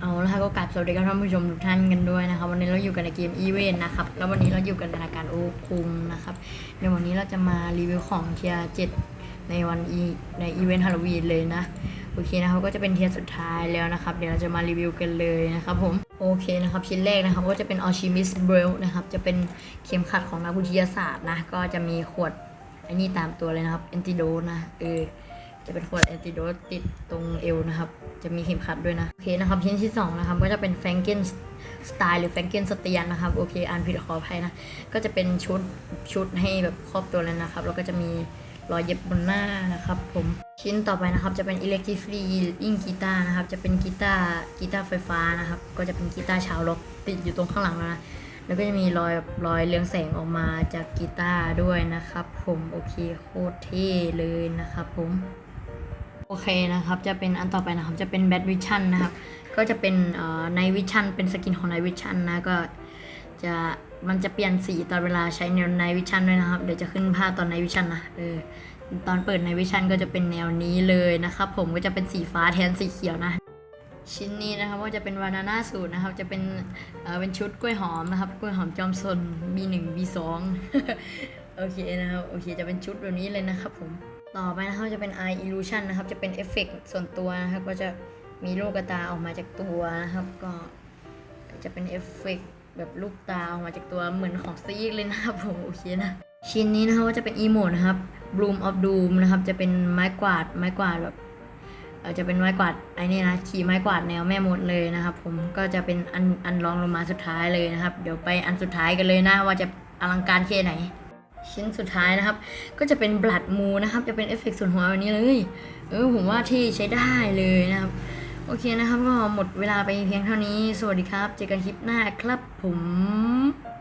เอาละค่ะก็กลับสวัสดีกับท่านผู้ชมทุกท่านกันด้วยนะครับ วันนี้เราอยู่กันในเกมอีเวนต์นะครับ แล้ววันนี้เราอยู่กันในรายการโอคุงนะครับในวันนี้เราจะมารีวิวของเทียเจ็ดในวันอีในอีเวนต์ฮาโลวีนเลยนะโอเคนะครับก็จะเป็นเทียร์สุดท้ายแล้วนะครับ เดี๋ยวเราจะมารีวิวกันเลยนะครับผมโอเคนะครับชิ้นแรกนะครับก็จะเป็น Alchemist Belt นะครับจะเป็นเข็มขัดของนักวิทยาศาสตร์นะก็จะมีขวดอ้นี่ตามตัวเลยนะครับ Antidote นะเออ จะเป็นขวดแอนติโดตติดตรงเอวนะครับ จะมีเข็มขัดด้วยนะ โอเคนะครับ ชิ้นที่ 2 นะครับ ก็จะเป็นแฟรงเกนสไตล์หรือแฟรงเกนสเตียนนะครับ โอเค อ่านผิดขออภัยนะ ก็จะเป็นชุดชุดให้แบบครอบตัวเลยนะครับ แล้วก็จะมีรอยเย็บบนหน้านะครับผมชิ้นต่อไปนะครับจะเป็น Electrically Ring Guitar นะครับ จะเป็นกีตาร์กีตาร์ไฟฟ้านะครับ ก็จะเป็นกีตาร์ชาวล็อกติดอยู่ตรงข้างหลังแล้วนะแล้วก็จะมีรอยรอยเรืองแสงออกมาจากกีตาร์ด้วยนะครับ ผมโอเคโคตรเท่เลยนะครับผม โอเคนะครับ จะเป็นอันต่อไปนะครับ จะเป็นแบทวิชั่นนะครับ ก็จะเป็นในวิชั่นเป็นสกินของในวิชั่นนะก็จะมันจะเปลี่ยนสีตอนเวลาใช้แนวในวิชั่นด้วยนะครับ เดี๋ยวจะขึ้นภาพตอนในวิชั่นนะเออตอนเปิดในวิชั่นก็จะเป็นแนวนี้เลยนะครับผมก็จะเป็นสีฟ้าแทนสีเขียวนะ ชิ้นนี้นะครับก็จะเป็นวานาน่าสูตรนะครับ จะเป็นเออเป็นชุดกล้วยหอมนะครับกล้วยหอมจอมซน B1 B2 โอเคนะครับโอเคจะเป็นชุดแบบนี้เลยนะครับผม ต่อไปนะครับจะเป็น Eye Illusion นะครับ จะเป็นเอฟเฟกต์ส่วนตัวนะครับ ก็จะมีลูกตาออกมาจากตัวนะครับ ก็จะเป็นเอฟเฟกต์แบบลูกตาออกมาจากตัวเหมือนของซีกเลยนะครับผมโอเคนะ ชิ้นนี้นะครับก็จะเป็นอีโมดนะครับ Bloom of Doom นะครับ จะเป็นไม้กวาดไม้กวาดแบบจะเป็นไม้กวาดไอ้นี่นะขี่ไม้กวาดแนวแม่มดเลยนะครับ ผมก็จะเป็นอันอันรองลงมาสุดท้ายเลยนะครับ เดี๋ยวไปอันสุดท้ายกันเลยนะ ว่าจะอลังการแค่ไหน ชิ้นสุดท้ายนะครับ ก็จะเป็นบลัดมูนะครับ จะเป็นเอฟเฟกต์ส่วนหัวแบบนี้เลยเออผมว่าที่ใช้ได้เลยนะครับ โอเคนะครับ ก็หมดเวลาไปเพียงเท่านี้ สวัสดีครับ เจอกันคลิปหน้าครับผม